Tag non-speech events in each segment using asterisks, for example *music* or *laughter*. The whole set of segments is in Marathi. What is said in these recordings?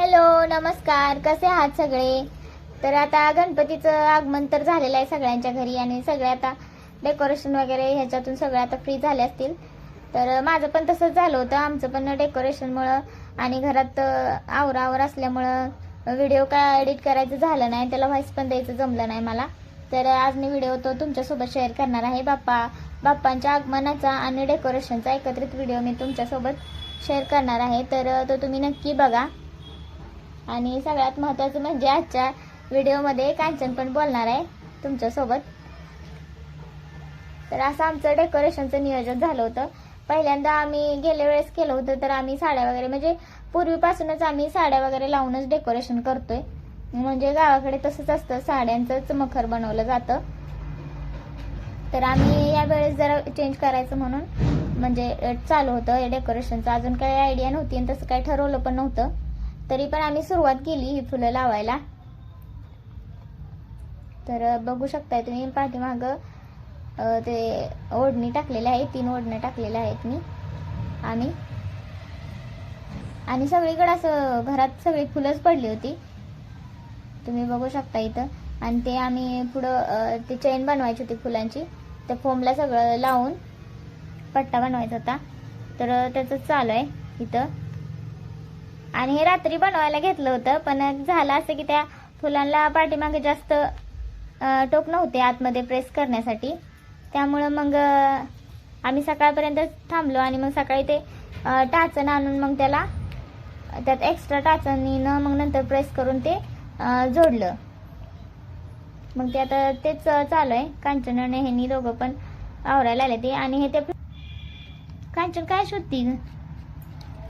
हॅलो नमस्कार. कसे आहात सगळे? तर आता गणपतीचं आगमन तर झालेलं आहे सगळ्यांच्या घरी आणि सगळे आता डेकोरेशन वगैरे ह्याच्यातून सगळे आता फ्री झाले असतील. तर माझं पण तसंच झालं होतं. आमचं पण डेकोरेशनमुळं आणि घरात आवरावर असल्यामुळं व्हिडिओ काय एडिट करायचं झालं नाही. त्याला व्हॉइस पण द्यायचं जमलं नाही मला. तर आज मी व्हिडिओ तो तुमच्यासोबत शेअर करणार आहे. बाप्पा बाप्पांच्या आगमनाचा आणि डेकोरेशनचा एकत्रित व्हिडिओ मी तुमच्यासोबत शेअर करणार आहे. तर तो तुम्ही नक्की बघा. आणि सगळ्यात महत्त्वाचं म्हणजे आजच्या व्हिडिओमध्ये कांचन पण बोलणार आहे तुमच्यासोबत. तर असं आमचं डेकोरेशनचं नियोजन झालं होतं. पहिल्यांदा आम्ही गेल्या वेळेस केलं होतं तर आम्ही साड्या वगैरे म्हणजे पूर्वीपासूनच आम्ही साड्या वगैरे लावूनच डेकोरेशन करतोय. म्हणजे गावाकडे तसंच असतं साड्यांचंच मखर बनवलं जातं. तर आम्ही या वेळेस जरा चेंज करायचं म्हणून म्हणजे चालू होतं डेकोरेशनचं अजून काही आयडिया नव्हती आणि तसं काही ठरवलं पण नव्हतं. तरी पण आम्ही सुरुवात केली ही फुलं लावायला. तर बघू शकताय तुम्ही पाठीमागं ते ओढणी टाकलेल्या आहे तीन ओढण्या टाकलेल्या आहेत मी आम्ही आणि सगळीकडे असं घरात सगळी फुलंच पडली होती. तुम्ही बघू शकता इथं. आणि ते आम्ही पुढं ते चैन बनवायची होती फुलांची. त्या फोमला सगळं लावून पट्टा बनवायचा होता. तर त्याचं चालू आहे इथं. आणि हे रात्री बनवायला घेतलं होतं पण झालं असं की त्या फुलांना पाठीमागे जास्त टोक नव्हते आतमध्ये प्रेस करण्यासाठी. त्यामुळं मग आम्ही सकाळपर्यंत थांबलो आणि मग सकाळी ते टाचण आणून मग त्याला त्यात एक्स्ट्रा टाचणीनं मग नंतर प्रेस करून ते जोडलं. मग ते आता तेच चालू आहे. कांचन आणि ह्यांनी दोघं पण आवरायला आले ते. आणि हे ते कांचन काय शोधती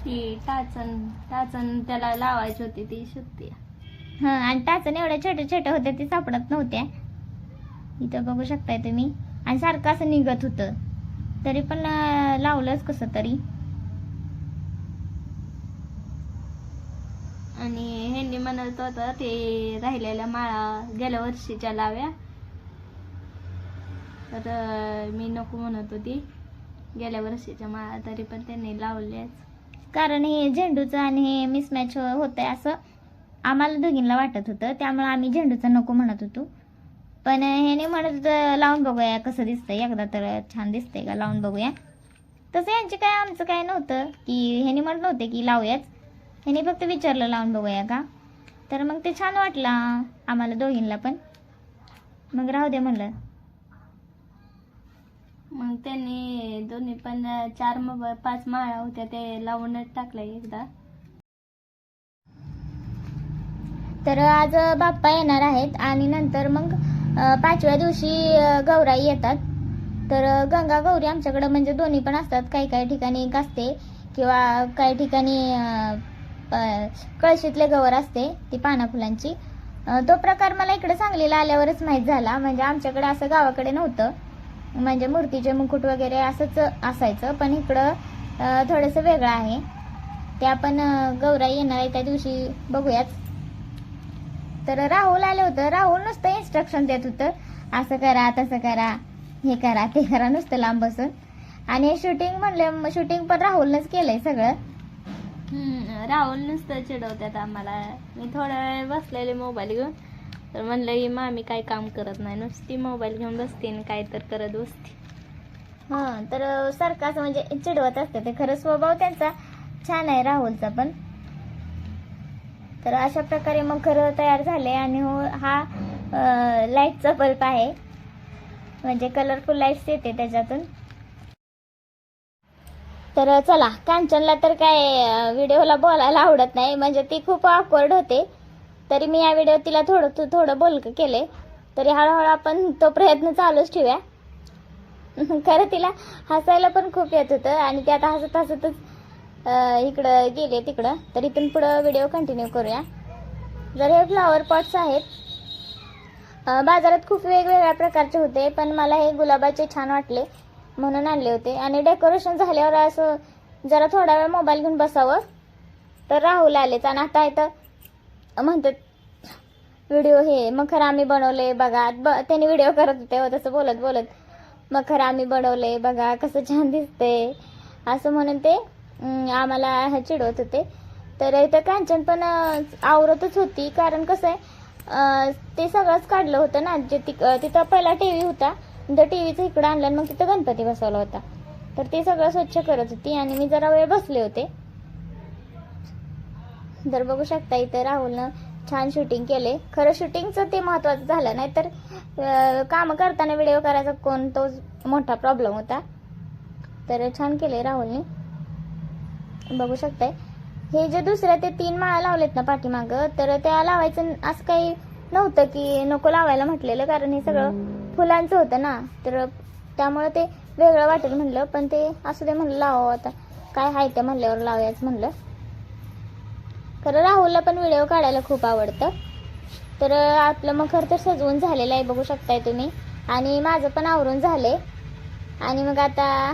ती टाचन टाचन त्याला लावायची होती ती शुद्धी हा आणि टाचण एवढ्या छोट्या छोट्या होत्या ते सापडत नव्हत्या. इथं बघू शकताय तुम्ही. आणि सारखं असं निघत होतं. तरी पण लावलंच कसं तरी. आणि ह्यांनी म्हणत होतं ते राहिलेल्या माळा गेल्या वर्षीच्या लाव्या. तर मी नको म्हणत होती. गेल्या वर्षीच्या माळा तरी पण त्यांनी लावल्याच. कारण हे झेंडूचं आणि हे मिसमॅच होत आहे असं आम्हाला दोघींना वाटत होतं. त्यामुळे आम्ही झेंडूचं नको म्हणत होतो. पण ह्याने म्हणत होतं लावून बघूया कसं दिसतंय. एकदा तर छान दिसतंय का? लावून बघूया. तसं यांचे काय आमचं काय नव्हतं. की ह्याने म्हणत नव्हते की लावूयाच. ह्याने फक्त विचारलं लावून बघूया का? तर मग ते छान वाटला आम्हाला दोघींना पण. मग राहू दे म्हणलं. मग त्यांनी दोन्ही पण चार मग पाच माळा होत्या ते लावूनच टाकल्या एकदा. तर आज बाप्पा येणार आहेत आणि नंतर मग पाचव्या दिवशी गौराई येतात. तर गंगा गौरी आमच्याकडं म्हणजे दोन्ही पण असतात. काही काही ठिकाणी गाजते किंवा काही ठिकाणी कळशीतले गवर असते ती पाना फुलांची तो प्रकार मला इकडे सांगलीला आल्यावरच माहीत झाला. म्हणजे आमच्याकडे असं गावाकडे नव्हतं. म्हणजे मूर्तीचे मुकुट वगैरे असंच असायचं पण इकडं थोडंसं वेगळं आहे. ते आपण गौराई येणार आहे त्या दिवशी बघूयाच तर राहुल आलं होतं. राहुल नुसतं इन्स्ट्रक्शन देत होतं. असं करा तसं करा हे करा ते करा नुसतं लांब बसून. आणि शूटिंग म्हणलं शूटिंग पण राहुलनंच केलंय सगळं. राहुल नुसतं चिडवतात आम्हाला. मी थोडा वेळ बसलेले मोबाईल घेऊन. तर म्हणलं ही मामी काय काम करत नाही नुसती मोबाईल घेऊन बसते आणि काय तर करत बसते. हां तर सारखं असं म्हणजे चिडवत असतं ते खरं स्वभाव त्यांचा छान आहे राहुलचा पण. तर अशा प्रकारे मग खरं तयार झाले आणि हो हा लाईटचा बल्ब आहे. म्हणजे कलरफुल लाईट्स येते त्याच्यातून. तर चला कांचनला तर काय व्हिडिओला बोलायला आवडत नाही म्हणजे ती खूप ऑकवर्ड होते. तरी मी या व्हिडिओ तिला थोडं थो- थोडं बोलकं केले. तरी हळूहळू आपण तो प्रयत्न चालूच ठेवूया. *laughs* खरं तिला हसायला पण खूप येत होतं आणि ते आता हसत हसतच इकडं गेले तिकडं. तर इथून पुढं व्हिडिओ कंटिन्यू करूया. जर हे फ्लॉवर पॉट्स आहेत बाजारात खूप वेगवेगळ्या प्रकारचे होते पण मला हे गुलाबाचे छान वाटले म्हणून आणले होते. आणि डेकोरेशन झाल्यावर असं जरा थोडा वेळ मोबाईल घेऊन बसावं. तर राहुल आलेच आणि आता इथं म्हणतात व्हिडिओ हे मखर आम्ही बनवले बघा. ब त्याने व्हिडिओ करत होते हो तसं बोलत बोलत. मखर आम्ही बनवले बघा कसं छान दिसते. असं म्हणून ते आम्हाला चिडवत होते. तर इथं कांचन पण आवरतच होती. कारण कसं आहे ते सगळंच काढलं होतं ना. जे ति- तिथं पहिला टी व्ही होता. त्या टीव्हीचं इकडं आणलं मग तिथं गणपती बसवला होता. तर ते सगळं स्वच्छ करत होती आणि मी जरा वेळ बसले होते. तर बघू शकता इथं राहुलनं छान शूटिंग केले. खरं शूटिंगचं ते महत्वाचं झालं नाही तर काम करताना व्हिडिओ करायचा कोण तोच मोठा प्रॉब्लेम होता. तर छान केले राहुलने. बघू शकताय. हे जे दुसऱ्या ते तीन माळा लावलेत ना पाठीमागं तर त्या लावायचं असं काही नव्हतं की नको लावायला म्हटलेलं कारण हे सगळं फुलांचं होतं ना. तर त्यामुळे ते वेगळं वाटेल म्हणलं पण ते असू दे म्हणलं लावावं आता. काय आहे ते म्हणल्यावर लावायचं म्हणलं. खरं राहुलला पण व्हिडिओ काढायला खूप आवडतं. तर आपलं मखर तर सजवून झालेलं आहे बघू शकताय तुम्ही. आणि माझं पण आवरून झाले. आणि मग आता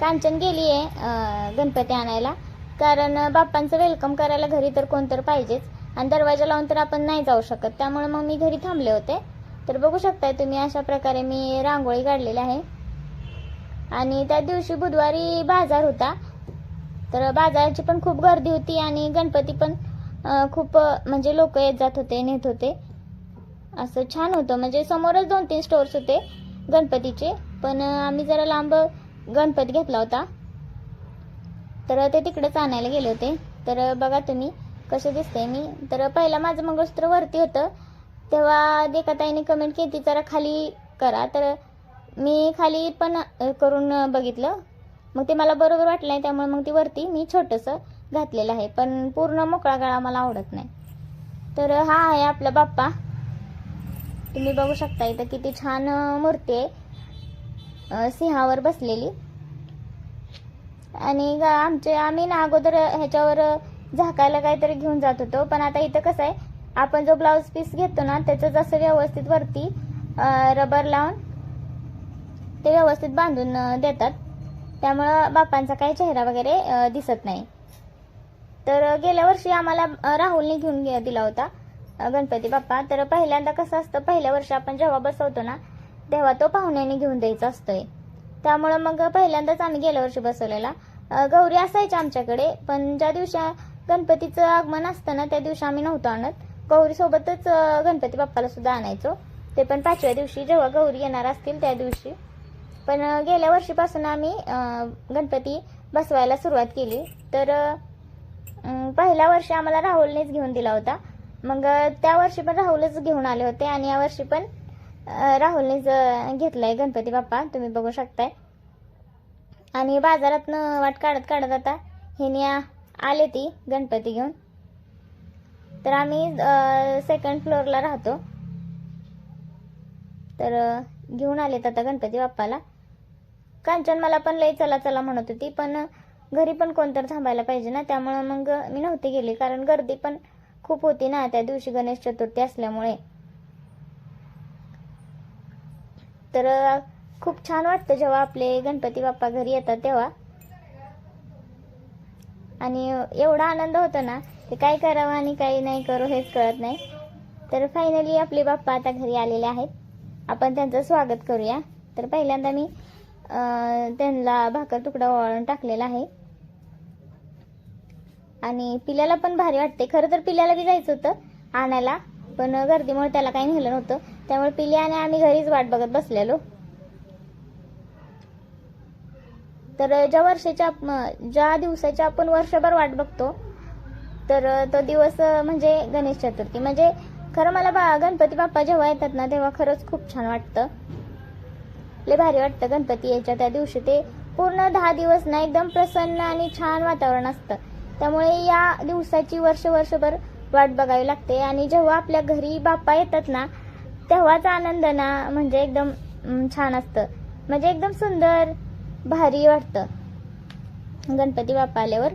कांचन गेली आहे गणपती आणायला. कारण बाप्पांचं वेलकम करायला घरी तर कोणतर पाहिजेच. आणि दरवाजा लावून तर आपण नाही जाऊ शकत. त्यामुळे मग मी घरी थांबले होते. तर बघू शकताय तुम्ही अशा प्रकारे मी रांगोळी काढलेली आहे. आणि त्या दिवशी बुधवारी बाजार होता. तर बाजाराची पण खूप गर्दी होती आणि गणपती पण खूप म्हणजे लोक येत जात होते नेत होते. असं छान होतं. म्हणजे समोरच दोन तीन स्टोर्स होते गणपतीचे. पण आम्ही जरा लांब गणपती घेतला होता. तर ते तिकडेच आणायला गेले होते. तर बघा तुम्ही कसे दिसते मी. तर पहिला माझं मंगळसूत्र वरती होतं. तेव्हा देखाताईने कमेंट केली जरा खाली करा. तर मी खाली पण करून बघितलं. मग ते मला बरोबर वाटलं नाही त्यामुळे मग ती वरती मी छोटंसं घातलेलं आहे. पण पूर्ण मोकळा गळा मला आवडत नाही. तर हा आहे आपला बाप्पा. तुम्ही बघू शकता इथं किती छान मूर्ती आहे. सिंहावर बसलेली. आणि आमचे आम्ही ना अगोदर ह्याच्यावर झाकायला काहीतरी घेऊन जात होतो. पण आता इथं कसं आहे आपण जो ब्लाऊज पीस घेतो ना त्याचं जसं व्यवस्थित वरती रबर लावून ते व्यवस्थित बांधून देतात. त्यामुळं बाप्पांचा काही चेहरा वगैरे दिसत नाही. तर गेल्या वर्षी आम्हाला राहुलने घेऊन दिला होता गणपती बाप्पा. तर पहिल्यांदा कसं असतं पहिल्या वर्षी आपण जेव्हा बसवतो ना तेव्हा तो पाहुण्याने घेऊन द्यायचा असतोय. त्यामुळं मग पहिल्यांदाच आम्ही गेल्या वर्षी बसवलेला. गौरी असायच्या आमच्याकडे पण ज्या दिवशी गणपतीचं आगमन असतं ना त्या दिवशी आम्ही नव्हतो आणत. गौरी सोबतच गणपती बाप्पाला सुद्धा आणायचो. ते पण पाचव्या दिवशी जेव्हा गौरी येणार असतील त्या दिवशी. पण गेल्या वर्षीपासून आम्ही गणपती बसवायला सुरुवात केली. तर पहिल्या वर्षी आम्हाला राहुलनेच घेऊन दिला होता. मग त्या वर्षी पण राहुलच घेऊन आले होते आणि या वर्षी पण राहुलनेच घेतलाय गणपती बाप्पा. तुम्ही बघू शकताय. आणि बाजारातनं वाट काढत काढत आता हिने आले ती गणपती घेऊन. तर आम्ही सेकंड फ्लोअरला राहतो. तर घेऊन आलेत आता गणपती बाप्पाला. कांचन मला पण लई चला चला म्हणत होती पण घरी पण कोणतर थांबायला पाहिजे ना त्यामुळं मग मी नव्हते गेले कारण गर्दी पण खूप होती ना त्या दिवशी गणेश चतुर्थी असल्यामुळे. तर खूप छान वाटतं जेव्हा आपले गणपती बाप्पा घरी येतात तेव्हा. आणि एवढा आनंद होतो ना ते काय करावं आणि काही नाही करू हेच कळत नाही. तर फायनली आपले बाप्पा आता घरी आलेले आहेत. आपण त्यांचं स्वागत करूया. तर पहिल्यांदा मी त्यांना भाकर तुकडा ओवाळून टाकलेला आहे. आणि पिल्याला पण भारी वाटते. खरं तर पिल्याला बी जायचं होतं आणायला पण गर्दीमुळे त्याला काही नेलं नव्हतं. त्यामुळे पिली आणि आम्ही घरीच वाट बघत बसलेलो. तर ज्या वर्षाच्या ज्या दिवसाच्या आपण वर्षभर वाट बघतो तर तो दिवस म्हणजे गणेश चतुर्थी. म्हणजे खरं मला बा गणपती बाप्पा जेव्हा येतात ना तेव्हा खरंच खूप छान वाटतं. लय भारी वाटतं. गणपती यायच्या त्या दिवशी ते पूर्ण दहा दिवस ना एकदम प्रसन्न आणि छान वातावरण असतं. त्यामुळे या दिवसाची वर्ष वर्षभर वाट बघावी लागते. आणि जेव्हा आपल्या घरी बाप्पा येतात ना तेव्हाच आनंद ना म्हणजे एकदम छान असतं. म्हणजे एकदम सुंदर भारी वाटतं. गणपती बाप्पा आल्यावर.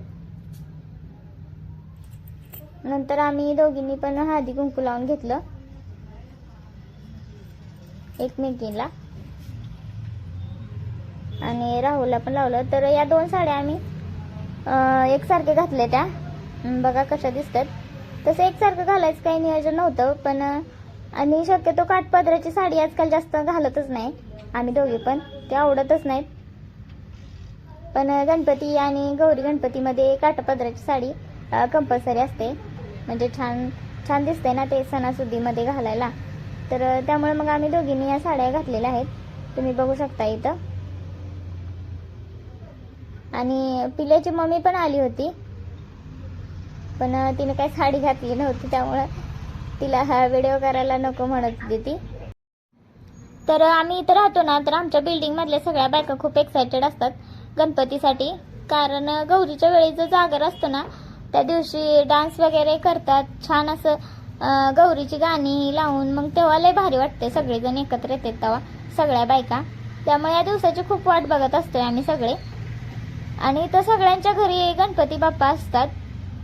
नंतर आम्ही दोघींनी पण हळदी कुंकू लावून घेतलं. एकमेकीला आणि राहुलला पण लावलं. तर या दोन साड्या आम्ही एकसारखे घातले त्या. बघा कशा दिसतात. तसं एकसारखं घालायचं काही नियोजन नव्हतं पण आणि शक्यतो काठपदराची साडी आजकाल जास्त घालतच नाही. आम्ही दोघे पण. ते आवडतच नाहीत. पण गणपती आणि गौरी गणपतीमध्ये काठपदराची साडी कंपल्सरी असते. म्हणजे छान छान दिसते ना ते सणासुदीमध्ये घालायला. तर त्यामुळे मग आम्ही दोघींनी या साड्या घातलेल्या आहेत. तुम्ही बघू शकता इथं. आणि पिल्याची मम्मी पण आली होती. पण तिने काही साडी घातली नव्हती त्यामुळं तिला हा व्हिडिओ करायला नको म्हणत होती ती. तर आम्ही इथं राहतो ना तर आमच्या बिल्डिंग मधल्या सगळ्या बायका खूप एक्सायटेड असतात गणपतीसाठी. कारण गौरीच्या वेळी जो जागर असतो ना त्या दिवशी डान्स वगैरे करतात. छान असं गौरीची गाणी लावून मग तेव्हा लय भारी वाटते सगळेजण एकत्र येतात तेव्हा सगळ्या बायका. त्यामुळे या दिवसाची खूप वाट बघत असतोय आम्ही सगळे. आणि तर सगळ्यांच्या घरी गणपती बाप्पा असतात.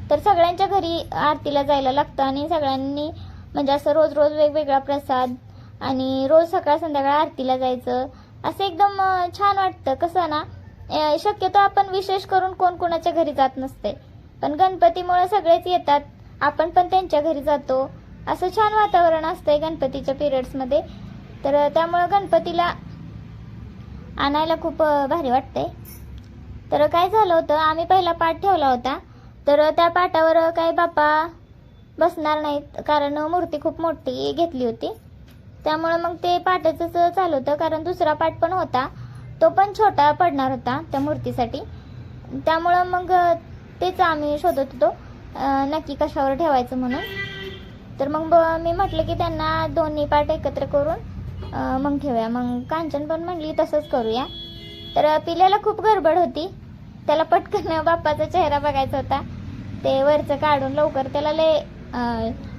तर सगळ्यांच्या घरी आरतीला जायला लागतं आणि सगळ्यांनी म्हणजे असं रोज रोज वेगवेगळा प्रसाद आणि रोज सकाळ संध्याकाळ आरतीला जायचं. असं एकदम छान वाटतं. कसं ना शक्यतो आपण विशेष करून कोण कोणाच्या घरी जात नसते. पण गणपतीमुळे सगळेच येतात. आपण पण त्यांच्या घरी जातो. असं छान वातावरण असतंय गणपतीच्या पिरियड्समध्ये. तर त्यामुळं गणपतीला आणायला खूप भारी वाटतंय. तर काय झालं होतं आम्ही पहिला पाठ ठेवला होता. तर त्या पाटावर काही बाप्पा बसणार नाहीत कारण मूर्ती खूप मोठी घेतली होती. त्यामुळं मग ते पाटाचंच चालू होतं कारण दुसरा पाठ पण होता. तो पण छोटा पडणार होता त्या मूर्तीसाठी. त्यामुळं मग तेच आम्ही शोधत होतो नक्की कशावर ठेवायचं म्हणून. तर मग ब- मी म्हटलं की त्यांना दोन्ही पाठ एकत्र करून मग ठेवूया. मग कांचन पण म्हणली तसंच करूया. तर पिल्याला खूप गडबड होती. त्याला पटकन बाप्पाचा चेहरा बघायचा होता. ते वरचं काढून लवकर त्याला लय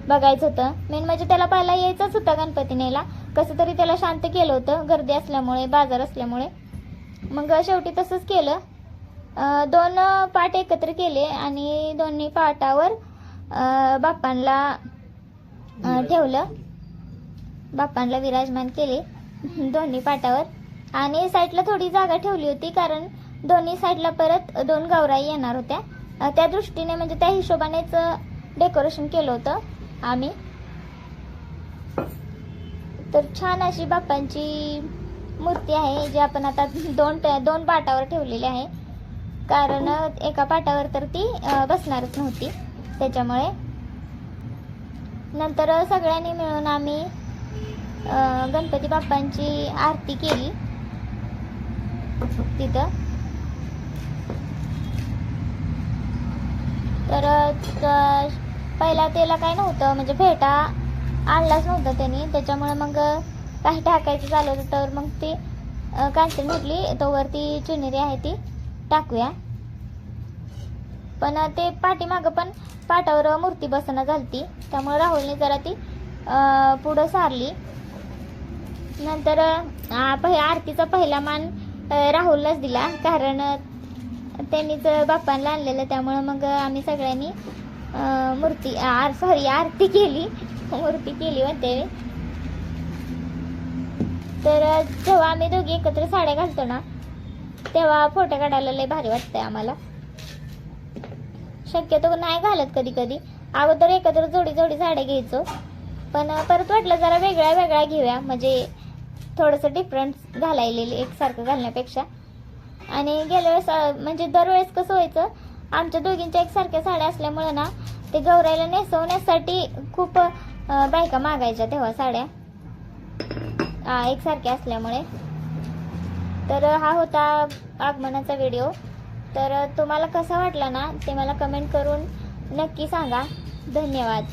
बघायचं होतं. मेन म्हणजे त्याला पहिला यायचंच होतं गणपती न्यायला कसं तरी त्याला शांत केलं होतं. गर्दी असल्यामुळे बाजार असल्यामुळे. मग शेवटी तसंच केलं. दोन पाट एकत्र केले आणि दोन्ही पाटावर बाप्पांना ठेवलं. बाप्पांना विराजमान केले दोन्ही पाटावर. आणि साईडला थोडी जागा ठेवली होती कारण दोन्ही साईडला परत दोन गौराई येणार होत्या. त्या दृष्टीने म्हणजे त्या हिशोबानेच डेकोरेशन केलं होतं आम्ही. तर छान अशी बाप्पांची मूर्ती आहे जी आपण आता दोन दोन पाटावर ठेवलेली आहे. कारण एका पाटावर तर ती बसणारच नव्हती. त्याच्यामुळे नंतर सगळ्यांनी मिळून आम्ही गणपती बाप्पांची आरती केली. तिथं तर पहिला त्याला काय नव्हतं म्हणजे भेटा आणलाच नव्हता त्यांनी. त्याच्यामुळे मग काही टाकायचं झालं होतं तर मग ते अं, कांचन म्हटली तोवरती चुनेरी आहे ती टाकूया. पण ते पाठीमागं पण पाटावर मूर्ती बसणं झालती. त्यामुळे राहुलने जरा ती पुढं सारली. नंतर पहि आरतीचा पहिला मान राहुललाच दिला. कारण त्यांनीच बाप्पांना आणलेलं त्यामुळं मग आम्ही सगळ्यांनी मूर्ती आर सॉरी आरती केली. मूर्ती केली म्हणते तर जेव्हा आम्ही दोघी एकत्र साड्या घालतो ना तेव्हा फोटो काढायला लय भारी वाटतंय आम्हाला. शक्यतो नाही घालत कधी कधी अगोदर एकत्र जोडी जोडी साड्या घ्यायचो. पण परत वाटलं जरा वेगळ्या वेगळ्या घेऊया. म्हणजे थोडंसं डिफरंट घालायलेली एकसारखं घालण्यापेक्षा. आणि गेल्या वेळेस म्हणजे दरवेळेस कसं व्हायचं आमच्या दोघींच्या एकसारख्या साड्या असल्यामुळं ना ते गौरायला नेसवण्यासाठी खूप बायका मागायच्या तेव्हा साड्या. एकसारख्या असल्यामुळे. तर हा होता आगमनाचा व्हिडिओ. तर तुम्हाला कसा वाटला ना ते मला कमेंट करून नक्की सांगा. धन्यवाद.